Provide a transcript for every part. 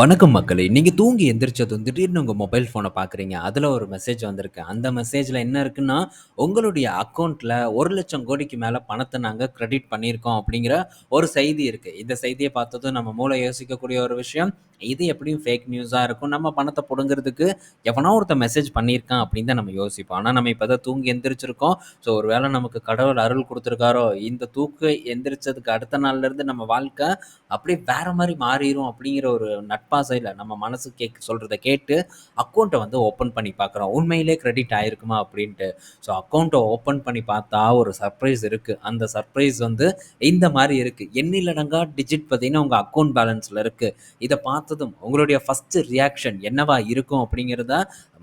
வணக்கம் மக்களே! நீங்கள் தூங்கி எந்திரிச்சதும் திடீர்னு உங்கள் மொபைல் ஃபோனை பார்க்குறீங்க. அதில் ஒரு மெசேஜ் வந்திருக்கு. அந்த மெசேஜில் என்ன இருக்குன்னா, உங்களுடைய அக்கௌண்ட்டில் ஒரு லட்சம் கோடிக்கு மேலே பணத்தை நாங்கள் கிரெடிட் பண்ணியிருக்கோம் அப்படிங்கிற ஒரு செய்தி இருக்குது இந்த செய்தியை பார்த்ததும் நம்ம மூளை யோசிக்கக்கூடிய ஒரு விஷயம், இது எப்படியும் ஃபேக் நியூஸாக இருக்கும். நம்ம பணத்தை புடுங்குறதுக்கு எவனோ ஒருத்தன் மெசேஜ் பண்ணியிருக்கான் அப்படின்னு தான் நம்ம யோசிப்போம். ஆனால் நம்ம இப்போ தான் தூங்கி எந்திரிச்சிருக்கோம். ஸோ ஒரு வேளை நமக்கு கடவுள் அருள் கொடுத்துருக்காரோ இந்த தூக்கு எந்திரிச்சதுக்கு அடுத்த நாள்லேருந்து நம்ம வாழ்க்கை அப்படியே வேற மாதிரி மாறிடும் அப்படிங்கிற ஒரு நட் இல்லை நம்ம மனசு கேக் சொல்கிறத கேட்டு அக்கௌண்ட்டை வந்து ஓப்பன் பண்ணி பார்க்குறோம். உண்மையிலே க்ரெடிட் ஆயிருக்குமா அப்படின்ட்டு. ஸோ அக்கௌண்ட்டை ஓப்பன் பண்ணி பார்த்தா ஒரு சர்ப்ரைஸ் இருக்குது அந்த சர்ப்ரைஸ் வந்து இந்த மாதிரி இருக்குது எண்ணிலடங்கா டிஜிட் பார்த்தீங்கன்னா, உங்கள் அக்கவுண்ட் பேலன்ஸில் இருக்குது இதை பார்த்ததும் உங்களுடைய ஃபஸ்ட்டு ரியாக்ஷன் என்னவா இருக்கும் அப்படிங்கிறத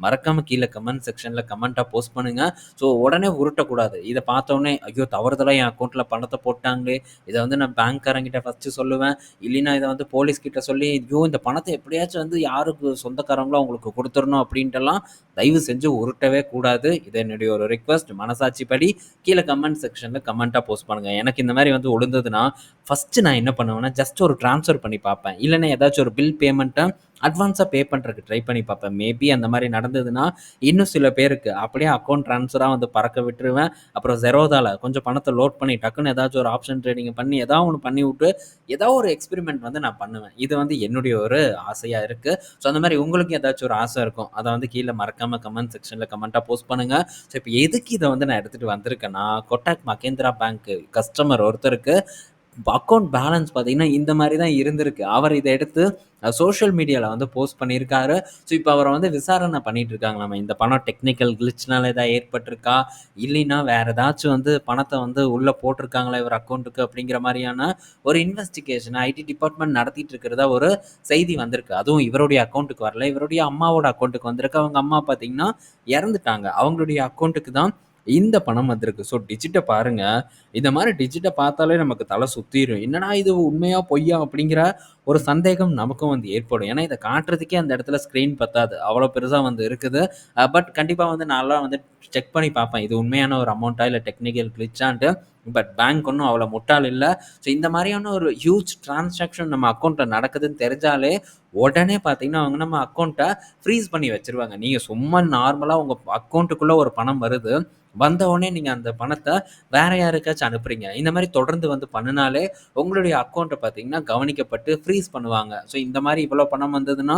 மறக்காம கீழே கமெண்ட் செக்ஷனில் கமெண்ட்டாக போஸ்ட் பண்ணுங்க. ஸோ உடனே உருட்டக்கூடாது. இதை பார்த்தோன்னே ஐயோ! தவறுதலாக என் அக்கௌண்ட்டில் பணத்தை போட்டாங்களே! இதை வந்து நான் பேங்க்காரங்கிட்ட ஃபர்ஸ்ட்டு சொல்லுவேன். இல்லைன்னா இதை வந்து போலீஸ்கிட்ட சொல்லி, ஐயோ! இந்த பணம் பணத்தை எப்படியாச்சும் வந்து யாருக்கு சொந்தக்காரங்களோ அவங்களுக்கு கொடுத்துடணும் அப்படின்ட்டுலாம் தயவு செஞ்சு உருட்டவே கூடாது. இது என்னுடைய ஒரு ரெக்வெஸ்ட் மனசாட்சி படி கீழ கமெண்ட் செக்ஷனில் கமெண்ட்டாக போஸ்ட் பண்ணுங்க. எனக்கு இந்த மாதிரி வந்து விழுந்ததுன்னா, ஃபர்ஸ்ட்டு நான் என்ன பண்ணுவேன்னா, ஜஸ்ட் ஒரு ட்ரான்ஸ்ஃபர் பண்ணி பார்ப்பேன். இல்லைன்னா ஏதாச்சும் ஒரு பில் பேமெண்ட்டை அட்வான்ஸாக பே பண்ணுறதுக்கு ட்ரை பண்ணி பார்ப்பேன். மேபி அந்த மாதிரி நடந்ததுன்னா, இன்னும் சில பேருக்கு அப்படியே அக்கௌண்ட் ட்ரான்ஸ்ஃபராக வந்து பறக்க விட்டுருவேன். அப்புறம் ஜெரோதாவில் கொஞ்சம் பணத்தை லோட் பண்ணி டக்குன்னு ஏதாச்சும் ஒரு ஆப்ஷன் ட்ரேடிங் பண்ணி ஏதாவது ஒன்று பண்ணி விட்டு ஏதோ ஒரு எக்ஸ்பெரிமெண்ட் வந்து நான் பண்ணுவேன். இது வந்து என்னுடைய ஒரு ஆசையாக இருக்குது ஸோ அந்த மாதிரி உங்களுக்கு ஏதாச்சும் ஒரு ஆசை இருக்கும். அதை வந்து கீழே மறக்காம கமெண்ட் செக்ஷனில் கமெண்ட்டாக போஸ்ட் பண்ணுங்கள் ஸோ இப்போ எதுக்கு இதை வந்து நான் எடுத்துகிட்டு வந்திருக்கேன்னா, கொட்டாக் மகேந்திரா பேங்க் கஸ்டமர் ஒருத்தருக்கு அக்கௌண்ட் பேலன்ஸ் பார்த்தீங்கன்னா, இந்த மாதிரி தான் இருந்திருக்கு. அவர் இதை எடுத்து சோஷியல் மீடியாவில் வந்து போஸ்ட் பண்ணியிருக்காரு. ஸோ இப்போ அவரை வந்து விசாரணை பண்ணிட்டு நம்ம இந்த பணம் டெக்னிக்கல் கிளிச்னால ஏதாவது ஏற்பட்டிருக்கா? இல்லைன்னா வேற ஏதாச்சும் வந்து பணத்தை வந்து உள்ளே போட்டிருக்காங்களா இவர் அக்கௌண்ட்டுக்கு அப்படிங்கிற மாதிரியான ஒரு இன்வெஸ்டிகேஷன் ஐடி டிபார்ட்மெண்ட் நடத்திட்டு இருக்கிறதா ஒரு செய்தி வந்திருக்கு. அதுவும் இவருடைய அக்கௌண்ட்டுக்கு வரல. இவருடைய அம்மாவோட அக்கௌண்ட்டுக்கு வந்திருக்கு. அவங்க அம்மா பார்த்தீங்கன்னா, இறந்துட்டாங்க. அவங்களுடைய அக்கௌண்ட்டுக்கு தான் இந்த பணம் வந்திருக்கு. ஸோ டிஜிட்டை பாருங்கள் இந்த மாதிரி டிஜிட்ட பார்த்தாலே நமக்கு தலை சுற்றிடும் என்னடா இது உண்மையாக பொய்யா? அப்படிங்கிற ஒரு சந்தேகம் நமக்கும் வந்து ஏற்படும். ஏன்னா இதை காட்டுறதுக்கே அந்த இடத்துல ஸ்க்ரீன் பத்தாது. அவ்வளோ பெருசாக வந்து இருக்குது. பட் கண்டிப்பாக வந்து நான்லாம் வந்து செக் பண்ணி பார்ப்பேன். இது உண்மையான ஒரு அமௌண்ட்டா? இல்லை டெக்னிக்கல் கிளிச்சான்ட்டு பட் பேங்க் ஒன்றும் அவ்வளோ முட்டாள் இல்லை ஸோ இந்த மாதிரியான ஒரு ஹியூஜ் டிரான்சாக்ஷன் நம்ம அக்கௌண்ட்டில் நடக்குதுன்னு தெரிஞ்சாலே, உடனே பார்த்தீங்கன்னா, அவங்க நம்ம அக்கௌண்ட்டை ஃப்ரீஸ் பண்ணி வச்சுருவாங்க. நீங்கள் சும்மா நார்மலாக உங்கள் அக்கௌண்ட்டுக்குள்ளே ஒரு பணம் வருது. வந்த உடனே நீங்கள் அந்த பணத்தை வேற யாருக்காச்சும் அனுப்புறீங்க. இந்த மாதிரி தொடர்ந்து வந்து பண்ணுனாலே, உங்களுடைய அக்கௌண்ட்டை பார்த்தீங்கன்னா, கவனிக்கப்பட்டு ஃப்ரீ இன்க்ரீஸ் பண்ணுவாங்க. ஸோ இந்த மாதிரி இவ்வளோ பணம் வந்ததுன்னா,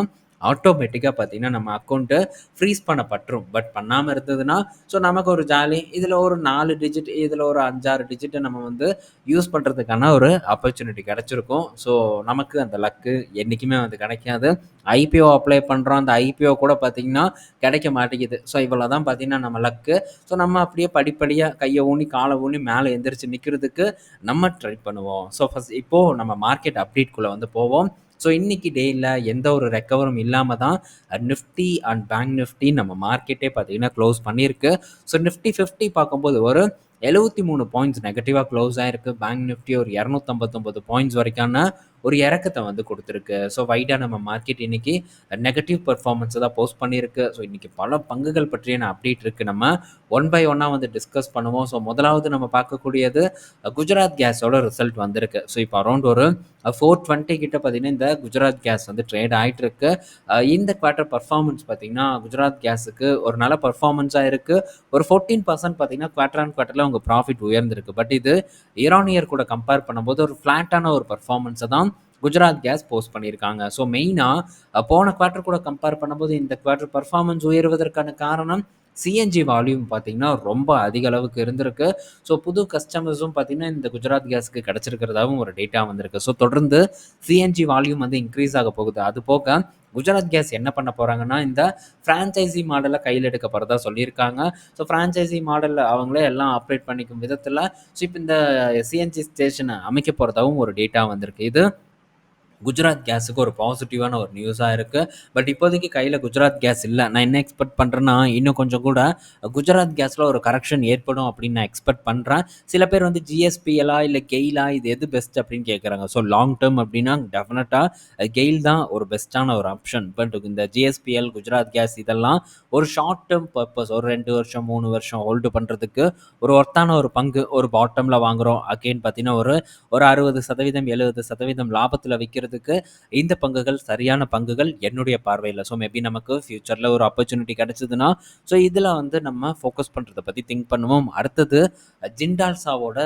ஆட்டோமேட்டிக்காக பார்த்தீங்கன்னா, நம்ம அக்கௌண்ட்டை ஃப்ரீஸ் பண்ண பண்ணப்பட்டுரும். பட் பண்ணாமல் இருந்ததுன்னா, ஸோ நமக்கு ஒரு ஜாலி. இதில் ஒரு நாலு டிஜிட், இதில் ஒரு அஞ்சாறு டிஜிட்டை நம்ம வந்து யூஸ் பண்ணுறதுக்கான ஒரு ஆப்பர்ச்சுனிட்டி கிடச்சிருக்கும் ஸோ நமக்கு அந்த லக்கு என்னைக்குமே வந்து கிடைக்காது. ஐபிஓ அப்ளை பண்ணுறோம் அந்த ஐபிஓ கூட பார்த்திங்கன்னா கிடைக்க மாட்டேங்குது. ஸோ இவ்வளோ தான் பார்த்தீங்கன்னா நம்ம லக்கு. ஸோ நம்ம அப்படியே படிப்படியாக கையை ஊனி, காலை ஊனி மேலே எந்திரிச்சு நிற்கிறதுக்கு நம்ம ட்ரை பண்ணுவோம். ஸோ ஃபஸ்ட் இப்போது நம்ம மார்க்கெட் அப்டேட்குள்ளே வந்து போவோம். ஸோ இன்னைக்கு டேல எந்த ஒரு ரெக்கவரும் இல்லாமல் தான் நிஃப்டி அண்ட் பேங்க் நிஃப்டி நம்ம மார்க்கெட்டே பார்த்தீங்கன்னா, க்ளோஸ் பண்ணியிருக்கு. ஸோ நிஃப்டி 50 பார்க்கும்போது ஒரு 73 பாயிண்ட்ஸ் நெகட்டிவா க்ளோஸ் ஆயிருக்கு. பேங்க் நிஃப்டி ஒரு 259 பாயிண்ட்ஸ் வரைக்கான ஒரு இறக்கத்தை வந்து கொடுத்துருக்கு ஸோ வைடா நம்ம மார்க்கெட் இன்னைக்கு நெகட்டிவ் பெர்ஃபார்மன்ஸ தான் போஸ்ட் பண்ணியிருக்கு. ஸோ இன்னைக்கு பல பங்குகள் பற்றியான அப்டேட் இருக்கு. நம்ம ஒன் பை ஒன்னாக வந்து டிஸ்கஸ் பண்ணுவோம். ஸோ முதலாவது நம்ம பார்க்கக்கூடியது குஜராத் கேஸோட ரிசல்ட் வந்திருக்கு. ஸோ இப்போ அரௌண்ட் ஒரு 420 கிட்ட பார்த்தீங்கன்னா, இந்த குஜராத் கேஸ் வந்து ட்ரேட் ஆயிட்டு இருக்கு. இந்த குவார்ட்டர் பர்ஃபார்மன்ஸ் பார்த்தீங்கன்னா, குஜராத் கேஸுக்கு ஒரு நல்ல பர்ஃபார்மன்ஸாக இருக்குது ஒரு 14% பார்த்தீங்கன்னா, குவார்ட்டர் ஆன் குவார்ட்டரில் அவங்க ப்ராஃபிட் உயர்ந்திருக்கு. பட் இது இயர் ஆன் இயர் கூட கம்பேர் பண்ணும்போது ஒரு ஃப்ளாட்டான ஒரு பர்ஃபார்மன்ஸை தான் குஜராத் கேஸ் போஸ்ட் பண்ணியிருக்காங்க. ஸோ மெயினாக போன குவார்ட்டர் கூட கம்பேர் பண்ணும்போது இந்த குவார்ட்டர் பர்ஃபார்மன்ஸ் உயர்வதற்கான காரணம் சிஎன்ஜி வால்யூம் பார்த்தீங்கன்னா, ரொம்ப அதிக அளவுக்கு இருந்திருக்கு. ஸோ புது கஸ்டமர்ஸும் பார்த்தீங்கன்னா, இந்த குஜராத் கேஸ்க்கு கிடச்சிருக்கிறதாவும் ஒரு டேட்டா வந்திருக்கு. ஸோ தொடர்ந்து சிஎன்ஜி வால்யூம் வந்து இன்க்ரீஸ் ஆக போகுது. அது போக குஜராத் கேஸ் என்ன பண்ண போகிறாங்கன்னா இந்த ஃப்ரான்ச்சைசி மாடலை கையில் எடுக்க போகிறதா சொல்லியிருக்காங்க. ஸோ ஃப்ரான்ச்சைசி மாடலில் அவங்களே எல்லாம் ஆப்ரேட் பண்ணிக்கும் விதத்தில் ஸோ இப்போ இந்த சிஎன்ஜி ஸ்டேஷனை அமைக்க போகிறதாவும் ஒரு டேட்டா வந்திருக்கு. இது குஜராத் கேஸுக்கு ஒரு பாசிட்டிவான ஒரு நியூஸாக இருக்குது பட் இப்போதைக்கு கையில் குஜராத் கேஸ் இல்லை நான் என்ன எக்ஸ்பெக்ட் பண்ணுறேன்னா இன்னும் கொஞ்சம் கூட குஜராத் கேஸில் ஒரு கரெக்ஷன் ஏற்படும் அப்படின்னு நான் எக்ஸ்பெக்ட் பண்ணுறேன் சில பேர் வந்து ஜிஎஸ்பிஎலா இல்லை கெயிலா இது எது பெஸ்ட் அப்படின்னு கேட்குறாங்க. ஸோ லாங் டேர்ம் அப்படின்னா டெஃபினட்டாக கெயில் தான் ஒரு பெஸ்ட்டான ஒரு ஆப்ஷன். பட் இந்த ஜிஎஸ்பிஎல், குஜராத் கேஸ் இதெல்லாம் ஒரு ஷார்ட் டேர்ம் பர்பஸ் ஒரு ரெண்டு வருஷம், மூணு வருஷம் ஹோல்டு பண்ணுறதுக்கு ஒரு ஒர்த்தான ஒரு பங்கு ஒரு பாட்டமில் வாங்குறோம். அகைன் பார்த்தீங்கன்னா, ஒரு ஒரு அறுபது சதவீதம் எழுபது சதவீதம் லாபத்தில் விற்கிற செய்கிறதுக்கு இந்த பங்குகள் சரியான பங்குகள் என்னுடைய பார்வையில் ஸோ மேபி நமக்கு ஃப்யூச்சரில் ஒரு ஆப்பர்ச்சுனிட்டி கிடச்சிதுன்னா ஸோ இதுல வந்து நம்ம ஃபோக்கஸ் பண்றத பத்தி திங்க் பண்ணுவோம். அடுத்தது ஜிண்டால்சாவோட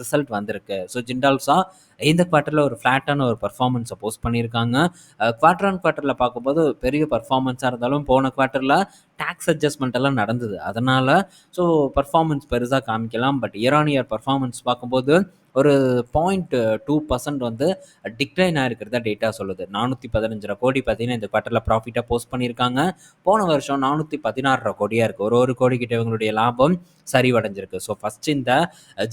ரிசல்ட் வந்திருக்கு. ஸோ ஜிண்டால்சா இந்த குவார்ட்டரில் ஒரு ஃப்ளாட்டான ஒரு பர்ஃபார்மன்ஸை போஸ்ட் பண்ணியிருக்காங்க. குவார்ட்டர் ஆன் குவார்ட்டரில் பார்க்கும்போது பெரிய பர்ஃபார்மன்ஸாக இருந்தாலும், போன குவார்ட்டரில் டேக்ஸ் அட்ஜஸ்ட்மெண்ட் எல்லாம் நடந்தது. அதனால் ஸோ பர்ஃபார்மன்ஸ் பெருசாக காமிக்கலாம். But year on year performance பார்க்கும்போது ஒரு 0.2% வந்து டிக்ளைன் ஆகிருக்கிறதா டேட்டா சொல்லுது. 415 கோடி பார்த்தீங்கன்னா, இந்த குவார்ட்டரில் ப்ராஃபிட்டாக போஸ்ட் பண்ணியிருக்காங்க. போன வருஷம் நானூற்றி பதினாறரை கோடியாக இருக்குது ஒரு ஒரு கோடி கிட்ட இவங்களுடைய லாபம் சரிவடைஞ்சிருக்கு. ஸோ ஃபர்ஸ்ட் இந்த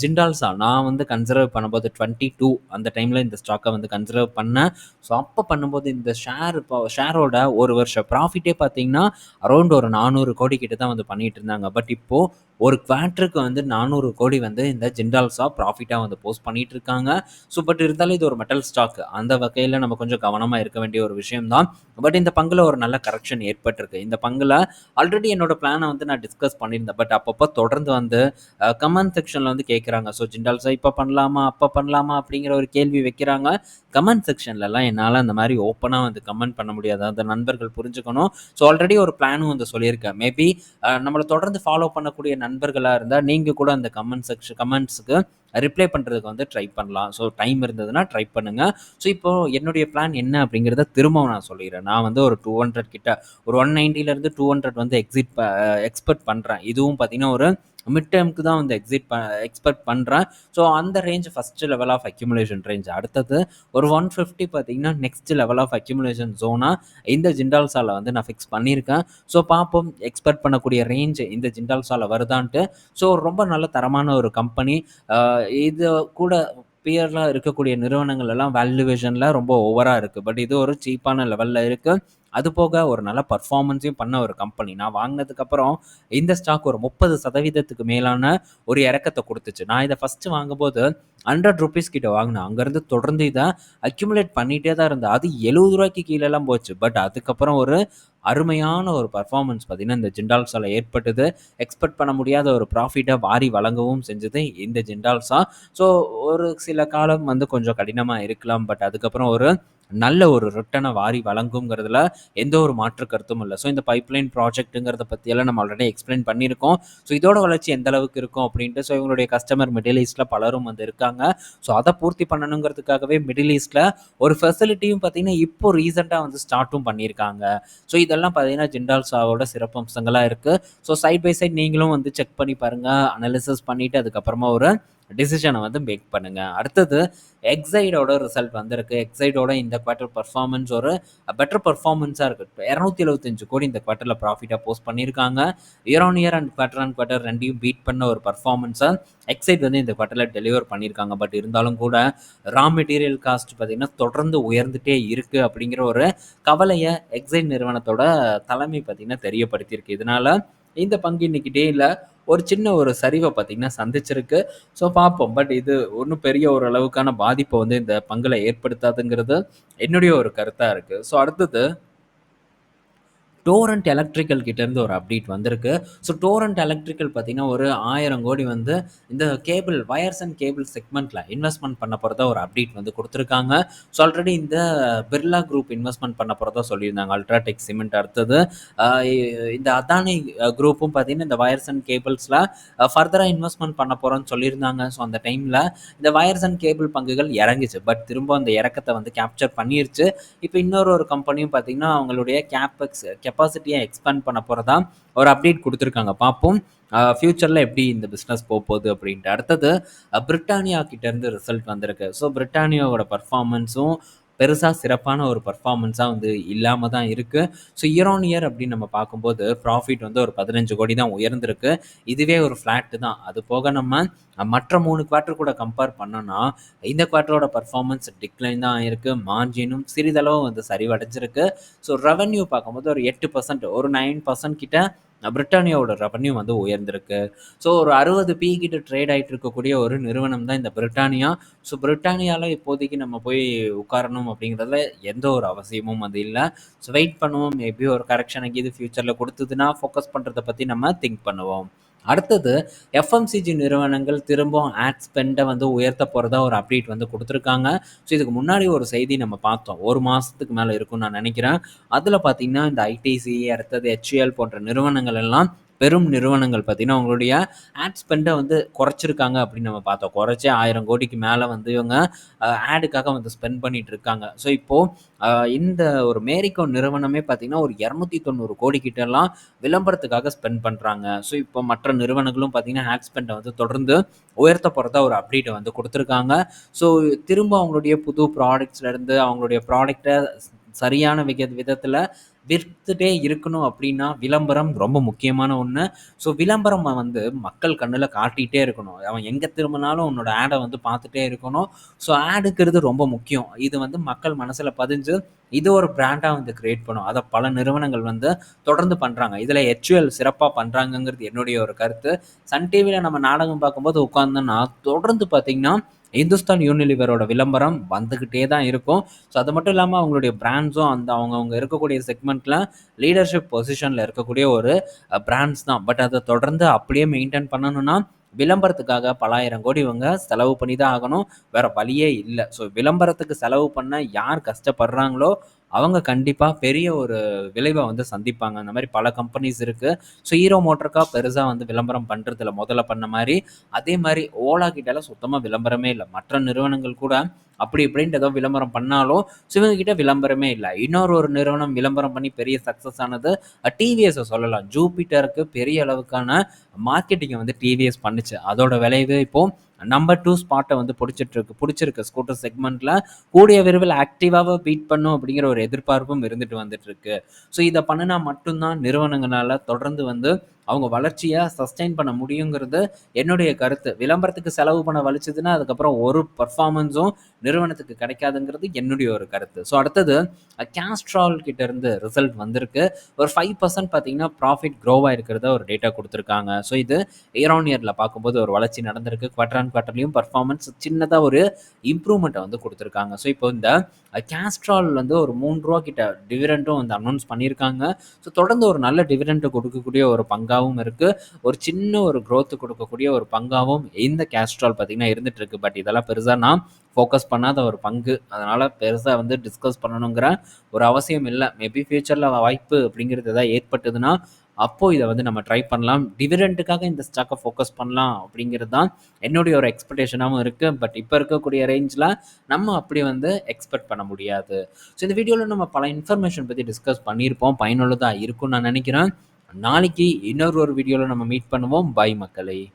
ஜிண்டால்ஸா நான் வந்து கன்சிடர் பண்ணும்போது 22 அந்த டைமில் இந்த ஸ்டாக்கை வந்து கன்சிடர் பண்ணேன். ஸோ அப்போ பண்ணும்போது இந்த ஷேர் இப்போ ஷேரோட ஒரு வருஷம் ப்ராஃபிட்டே பார்த்தீங்கன்னா, அரௌண்ட் ஒரு 400 கோடி கிட்ட தான் வந்து பண்ணிகிட்டு இருந்தாங்க. பட் இப்போது ஒரு குவார்ட்டருக்கு வந்து 400 கோடி வந்து இந்த ஜிண்டால்ஸா ப்ராஃபிட்டாக வந்து போஸ்ட் பண்ணிட்டு இருக்காங்க. ஸோ பட் இருந்தாலும் இது ஒரு மெட்டல் ஸ்டாக். அந்த வகையில் நம்ம கொஞ்சம் கவனமாக இருக்க வேண்டிய ஒரு விஷயம் தான். பட் இந்த பங்கில் ஒரு நல்ல கரெக்ஷன் ஏற்பட்டிருக்கு. இந்த பங்குல ஆல்ரெடி என்னோட பிளானை வந்து நான் டிஸ்கஸ் பண்ணியிருந்தேன். பட் அப்பப்போ தொடர்ந்து வந்து கமெண்ட் செக்ஷனில் வந்து கேட்குறாங்க. ஸோ ஜிண்டால்ஸா இப்போ பண்ணலாமா? அப்போ பண்ணலாமா? அப்படிங்கிற ஒரு கேள்வி வைக்கிறாங்க. கமெண்ட் செக்ஷன்லலாம் என்னால் அந்த மாதிரி ஓப்பனாக வந்து கமெண்ட் பண்ண முடியாது. அந்த நண்பர்கள் புரிஞ்சுக்கணும். ஸோ ஆல்ரெடி ஒரு பிளானும் வந்து சொல்லியிருக்கேன். மேபி நம்மளை தொடர்ந்து ஃபாலோ பண்ணக்கூடிய நண்பர்களாக இருந்தால் நீங்கள் கூட அந்த கமெண்ட் செக்ஷன் கமெண்ட்ஸுக்கு ரிப்ளை பண்ணுறதுக்கு வந்து ட்ரை பண்ணலாம். ஸோ டைம் இருந்ததுன்னா ட்ரை பண்ணுங்கள் ஸோ இப்போது என்னுடைய பிளான் என்ன அப்படிங்கிறத திரும்பவும் நான் சொல்லிடுறேன். நான் வந்து ஒரு 200 கிட்ட ஒரு 190லேருந்து 200 வந்து எக்ஸிட் எக்ஸ்பெக்ட் பண்ணுறேன் இதுவும் பார்த்தீங்கன்னா, ஒரு மிட் டேம்க்கு தான் வந்து எக்ஸிட் ப எக்ஸ்பெக்ட் பண்ணுறேன் ஸோ அந்த range first level of accumulation range. அடுத்தது ஒரு 150 பார்த்தீங்கன்னா, நெக்ஸ்ட் லெவல் ஆஃப் அக்யூமுலேஷன் ஜோனாக இந்த ஜிண்டால்சாவில் வந்து நான் ஃபிக்ஸ் பண்ணியிருக்கேன். ஸோ பார்ப்போம் எக்ஸ்பெக்ட் பண்ணக்கூடிய ரேஞ்ச் இந்த ஜிண்டால்சாவில் வருதான்ட்டு. ஸோ ரொம்ப நல்ல தரமான ஒரு கம்பெனி. இது கூட பியர்லாம் இருக்கக்கூடிய நிறுவனங்கள் எல்லாம் வேல்யூவேஷனில் ரொம்ப ஓவராக இருக்குது பட் இது ஒரு சீப்பான லெவலில் இருக்குது அது போக ஒரு நல்ல பர்ஃபார்மன்ஸையும் பண்ண ஒரு கம்பெனி. நான் வாங்கினதுக்கப்புறம் இந்த ஸ்டாக் ஒரு 30% மேலான ஒரு இறக்கத்தை கொடுத்துச்சு நான் இதை ஃபஸ்ட்டு வாங்கும்போது ஹண்ட்ரட் ருபீஸ் கிட்ட வாங்கினேன் அங்கேருந்து தொடர்ந்து இதை அக்யூமுலேட் பண்ணிகிட்டே தான் இருந்தேன். அது எழுபது ரூபாய்க்கு கீழெல்லாம் போச்சு. பட் அதுக்கப்புறம் ஒரு அருமையான ஒரு பர்ஃபார்மன்ஸ் பார்த்தீங்கன்னா, இந்த ஜிண்டால்ஸால் ஏற்பட்டது. எக்ஸ்பெக்ட் பண்ண முடியாத ஒரு ப்ராஃபிட்டை வாரி வழங்கவும் செஞ்சது இந்த ஜிண்டால்ஸா. ஸோ ஒரு சில காலம் வந்து கொஞ்சம் கடினமாக இருக்கலாம். பட் அதுக்கப்புறம் ஒரு நல்ல ஒரு ரிட்டனை வாரி வழங்குங்கிறதுல எந்த ஒரு மாற்று கருத்தும் இல்லை ஸோ இந்த பைப்லைன் ப்ராஜெக்ட்டுங்கிறத பற்றியெல்லாம் நம்ம ஆல்ரெடி எக்ஸ்பிளைன் பண்ணியிருக்கோம். ஸோ இதோட வளர்ச்சி எந்த அளவுக்கு இருக்கும் அப்படின்ட்டு. ஸோ இவங்களுடைய கஸ்டமர் மிடில் ஈஸ்ட்டில் பலரும் வந்து இருக்காங்க. ஸோ அதை பூர்த்தி பண்ணணுங்கிறதுக்காகவே மிடில் ஈஸ்ட்டில் ஒரு ஃபெசிலிட்டியும் பார்த்தீங்கன்னா, இப்போ ரீசெண்டாக வந்து ஸ்டார்ட்டும் பண்ணியிருக்காங்க. ஸோ இதெல்லாம் பார்த்தீங்கன்னா, ஜிண்டால்ஸாவோட சிறப்பம்சங்களாக இருக்குது ஸோ சைட் பை சைட் நீங்களும் வந்து செக் பண்ணி பாருங்கள் அனலிசிஸ் பண்ணிவிட்டு அதுக்கப்புறமா ஒரு டிசிஷனை வந்து மேக் பண்ணுங்கள் அடுத்தது எக்ஸைடோட ரிசல்ட் வந்திருக்கு. எக்ஸைடோட இந்த குவார்ட்டர் பர்ஃபார்மன்ஸ் ஒரு பெட்டர் பெர்ஃபார்மன்ஸா இருக்கு. 275 கோடி இந்த குவார்ட்டரில் ப்ராஃபிட்டாக போஸ்ட் பண்ணியிருக்காங்க. Year on year and quarter and quarter ரெண்டையும் பீட் பண்ண ஒரு பர்ஃபார்மன்ஸை எக்ஸைட் வந்து இந்த குவார்ட்டரில் டெலிவர் பண்ணியிருக்காங்க. பட் இருந்தாலும் கூட ரா மெட்டீரியல் காஸ்ட் பார்த்தீங்கன்னா, தொடர்ந்து உயர்ந்துட்டே இருக்குது அப்படிங்கிற ஒரு கவலையை எக்ஸைட் நிறுவனத்தோட தலைமை பார்த்தீங்கன்னா, தெரியப்படுத்தியிருக்கு. இதனால இந்த பங்கு இன்னைக்கு டேயில் ஒரு சின்ன ஒரு சரிவை பார்த்தீங்கன்னா, சந்திச்சிருக்கு. ஸோ பார்ப்போம். பட் இது ஒன்றும் பெரிய ஒரு அளவுக்கான பாதிப்பை வந்து இந்த பங்கில் ஏற்படுத்தாதுங்கிறது என்னுடைய ஒரு கருத்தாக இருக்குது ஸோ அடுத்தது டோரண்ட் எலக்ட்ரிக்கல் கிட்டேருந்து ஒரு அப்டேட் வந்திருக்கு. ஸோ டோரண்ட் எலக்ட்ரிக்கல் பார்த்தீங்கன்னா, ஒரு ஆயிரம் கோடி வந்து இந்த கேபிள் வயர்ஸ் அண்ட் கேபிள் செக்மெண்ட்டில் இன்வெஸ்ட்மெண்ட் பண்ண போகிறதா ஒரு அப்டேட் வந்து கொடுத்துருக்காங்க ஸோ ஆல்ரெடி இந்த பிர்லா குரூப் இன்வெஸ்ட்மெண்ட் பண்ண போகிறதா சொல்லியிருந்தாங்க. அல்ட்ராடெக் சிமெண்ட் அடுத்தது இந்த அதானி குரூப்பும் பார்த்தீங்கன்னா, இந்த வயர்ஸ் அண்ட் கேபிள்ஸில் ஃபர்தராக இன்வெஸ்ட்மெண்ட் பண்ண போகிறோன்னு சொல்லியிருந்தாங்க. ஸோ அந்த டைமில் இந்த வயர்ஸ் அண்ட் கேபிள் பங்குகள் இறங்குச்சு. பட் திரும்ப அந்த இறக்கத்தை வந்து கேப்சர் பண்ணிருச்சு. இப்போ இன்னொரு ஒரு கம்பெனியும் பார்த்தீங்கன்னா, அவங்களுடைய கேப்பெக்ஸ் கெப்பாசிட்டியை எக்ஸ்பேண்ட் பண்ண போறதா ஒரு அப்டேட் கொடுத்துருக்காங்க பார்ப்போம். ஃப்யூச்சரில் எப்படி இந்த பிசினஸ் போகுது அப்படின்ட்டு. அடுத்தது பிரிட்டானியா கிட்டேருந்து ரிசல்ட் வந்திருக்கு. ஸோ பிரிட்டானியாவோட பர்ஃபார்மன்ஸும் பெருசாக சிறப்பான ஒரு பர்ஃபார்மன்ஸாக வந்து இல்லாமல் தான் இருக்குது ஸோ இயர் ஆன் இயர் அப்படின்னு நம்ம பார்க்கும்போது ப்ராஃபிட் வந்து ஒரு 15 கோடி தான் உயர்ந்திருக்கு. இதுவே ஒரு ஃப்ளாட்டு தான். அது போக நம்ம மற்ற மூணு குவார்ட்டர் கூட கம்பேர் பண்ணோன்னா இந்த குவார்ட்டரோட பர்ஃபார்மன்ஸ் டிக்ளைன் தான் ஆயிருக்கு. மார்ஜினும் சிறிதளவு வந்து சரிவடைஞ்சிருக்கு. ஸோ ரெவென்யூ பார்க்கும்போது ஒரு எட்டு பர்சன்ட் ஒரு நைன் பர்சன்ட் கிட்ட பிரிட்டானியாவோட ரெவன்யூ வந்து உயர்ந்திருக்கு. ஸோ ஒரு 60 பி கிட்ட ட்ரேட் ஆகிட்டு இருக்கக்கூடிய ஒரு நிறுவனம் தான் இந்த பிரிட்டானியா. ஸோ பிரிட்டானியாவில் இப்போதைக்கு நம்ம போய் உட்காரணும் அப்படிங்கிறதுல எந்த ஒரு அவசியமும் அது இல்லை ஸோ வெயிட் பண்ணுவோம். மேபி ஒரு கரெக்ஷன் இது ஃப்யூச்சரில் கொடுத்ததுன்னா ஃபோக்கஸ் பண்ணுறதை பற்றி நம்ம திங்க் பண்ணுவோம். அடுத்தது எஃப்எம்சிஜி நிறுவனங்கள் திரும்பவும் ஆட் ஸ்பெண்டை வந்து உயர்த்த போகிறதா ஒரு அப்டேட் வந்து கொடுத்துருக்காங்க. ஸோ இதுக்கு முன்னாடி ஒரு செய்தி நம்ம பார்த்தோம். ஒரு மாதத்துக்கு மேலே இருக்கும்னு நான் நினைக்கிறேன். அதில் பார்த்தீங்கன்னா இந்த ஐடிசி அடுத்தது ஹெச்ஏஎல் போன்ற நிறுவனங்கள் எல்லாம் பெரும் நிறுவனங்கள் பார்த்தீங்கன்னா அவங்களுடைய ஆட் ஸ்பெண்டை வந்து குறைச்சிருக்காங்க அப்படின்னு நம்ம பார்த்தோம். குறைச்சி ஆயிரம் கோடிக்கு மேலே வந்து இவங்க ஆடுக்காக வந்து ஸ்பெண்ட் பண்ணிகிட்டு இருக்காங்க. ஸோ இப்போது இந்த ஒரு மேரிகோ நிறுவனமே பார்த்திங்கன்னா ஒரு இரநூத்தி தொண்ணூறு கோடி கிட்டலாம் விளம்பரத்துக்காக ஸ்பெண்ட் பண்ணுறாங்க ஸோ இப்போ மற்ற நிறுவனங்களும் பார்த்தீங்கன்னா ஆட் ஸ்பெண்டை வந்து தொடர்ந்து உயர்த்த போகிறதா ஒரு அப்டேட்டை வந்து கொடுத்துருக்காங்க. ஸோ திரும்ப அவங்களுடைய புது ப்ராடக்ட்ஸ்லேருந்து அவங்களுடைய ப்ராடக்டை சரியான விக விதத்தில் விற்றுட்டே இருக்கணும் அப்படின்னா விளம்பரம் ரொம்ப முக்கியமான ஒன்று ஸோ விளம்பரம் வந்து மக்கள் கண்ணில் காட்டிகிட்டே இருக்கணும். அவன் எங்கே திரும்பினாலும் உன்னோட ஆடை வந்து பார்த்துட்டே இருக்கணும். ஸோ ஆடுக்கிறது ரொம்ப முக்கியம். இது வந்து மக்கள் மனசில் பதிஞ்சு இது ஒரு பிராண்டாக வந்து கிரியேட் பண்ணும். அதை பல நிறுவனங்கள் வந்து தொடர்ந்து பண்ணுறாங்க இதில் ஹெச்யூஎல் சிறப்பாக பண்ணுறாங்கங்கிறது என்னுடைய ஒரு கருத்து. சன் டிவியில் நம்ம நாடகம் பார்க்கும்போது உட்காந்தோன்னா தொடர்ந்து பார்த்திங்கன்னா இந்துஸ்தான் யூனிலிவரோட விளம்பரம் வந்துக்கிட்டே தான் இருக்கும். ஸோ அது மட்டும் இல்லாமல் அவங்களுடைய பிராண்ட்ஸும் அந்த அவங்கவுங்க இருக்கக்கூடிய செக்மெண்ட்டில் லீடர்ஷிப் பொசிஷனில் இருக்கக்கூடிய ஒரு பிராண்ட்ஸ் தான். பட் அதை தொடர்ந்து அப்படியே மெயின்டைன் பண்ணணும்னா விளம்பரத்துக்காக பலாயிரம் கோடி இவங்க செலவு பண்ணி தான் ஆகணும். வேறு வழியே இல்லை. ஸோ விளம்பரத்துக்கு செலவு பண்ண யார் கஷ்டப்படுறாங்களோ அவங்க கண்டிப்பாக பெரிய ஒரு விளைவை வந்து சந்திப்பாங்க. அந்த மாதிரி பல கம்பெனிஸ் இருக்குது ஸோ ஹீரோ மோட்டருக்காக பெருசாக வந்து விளம்பரம் பண்ணுறதில்ல முதல்ல பண்ண மாதிரி. அதே மாதிரி ஓலா கிட்டலாம் சுத்தமாக விளம்பரமே இல்லை. மற்ற நிறுவனங்கள் கூட அப்படி இப்படின்ட்டு ஏதோ விளம்பரம் பண்ணாலும் ஸோ இவங்ககிட்ட விளம்பரமே இல்லை. இன்னொரு ஒரு நிறுவனம் விளம்பரம் பண்ணி பெரிய சக்ஸஸ் ஆனது டிவிஎஸை சொல்லலாம். ஜூபிட்டருக்கு பெரிய அளவுக்கான மார்க்கெட்டிங்கை வந்து டிவிஎஸ் பண்ணுச்சு. அதோட விளைவு இப்போது நம்பர் டூ ஸ்பாட்டை வந்து பிடிச்சிட்ருக்கு. பிடிச்சிருக்கு ஸ்கூட்டர் செக்மெண்ட்டில் கூடிய விரைவில் ஆக்டிவாக பீட் பண்ணும் அப்படிங்கிற ஒரு எதிர்பார்ப்பும் இருந்துட்டு வந்துட்டுருக்கு ஸோ இதை பண்ணினா மட்டும்தான் நிறுவனங்களால் தொடர்ந்து வந்து அவங்க வளர்ச்சியை சஸ்டெயின் பண்ண முடியுங்கிறது என்னுடைய கருத்து. விளம்பரத்துக்கு செலவு பண்ண வலிச்சதுன்னா அதுக்கப்புறம் ஒரு பர்ஃபார்மன்ஸும் நிறுவனத்துக்கு கிடைக்காதுங்கிறது என்னுடைய ஒரு கருத்து. ஸோ அடுத்தது கேஸ்ட்ரால் கிட்ட இருந்து ரிசல்ட் வந்திருக்கு. ஒரு ஃபைவ் பர்சன்ட் பார்த்தீங்கன்னா ப்ராஃபிட் க்ரோவாக இருக்கிறத ஒரு டேட்டா கொடுத்துருக்காங்க. ஸோ இது இயர் ஆன் இயரில் பார்க்கும்போது ஒரு வளர்ச்சி நடந்திருக்கு. குவார்டர் ஆன் குவார்டர்லையும் பர்ஃபார்மன்ஸ் சின்னதாக ஒரு இம்ப்ரூவ்மெண்ட்டை வந்து கொடுத்துருக்காங்க. ஸோ இப்போ இந்த கேஸ்ட்ரால் வந்து ஒரு மூன்று ரூபா கிட்ட டிவிடெண்ட்டும் வந்து அனௌன்ஸ் பண்ணியிருக்காங்க. ஸோ தொடர்ந்து ஒரு நல்ல டிவிடெண்ட்டை கொடுக்கக்கூடிய ஒரு பங்காக பங்காகவும் இருக்குது ஒரு சின்ன ஒரு க்ரோத்து கொடுக்கக்கூடிய ஒரு பங்காகவும் இந்த கேஸ்ட்ரால் பார்த்திங்கன்னா இருந்துகிட்டு இருக்குது பட் இதெல்லாம் பெருசாக நான் ஃபோக்கஸ் பண்ணாத ஒரு பங்கு. அதனால் பெருசாக வந்து டிஸ்கஸ் பண்ணணுங்கிற ஒரு அவசியம் இல்லை. மேபி ஃப்யூச்சரில் வாய்ப்பு அப்படிங்கிறது எதாவது ஏற்பட்டதுன்னா அப்போது இதை வந்து நம்ம ட்ரை பண்ணலாம். டிவிடெண்ட்டுக்காக இந்த ஸ்டாக்கை ஃபோக்கஸ் பண்ணலாம் அப்படிங்கிறது தான் என்னுடைய ஒரு எக்ஸ்பெக்டேஷனாகவும் இருக்குது பட் இப்போ இருக்கக்கூடிய ரேஞ்சில் நம்ம அப்படி வந்து எக்ஸ்பெக்ட் பண்ண முடியாது. ஸோ இந்த வீடியோவில் நம்ம பல இன்ஃபர்மேஷன் பற்றி டிஸ்கஸ் பண்ணியிருப்போம். பயனுள்ளதாக இருக்கும்னு நான் நினைக்கிறேன். நாளைக்கு இன்னொரு ஒரு வீடியோவில் நம்ம மீட் பண்ணுவோம். பாய் மக்களை.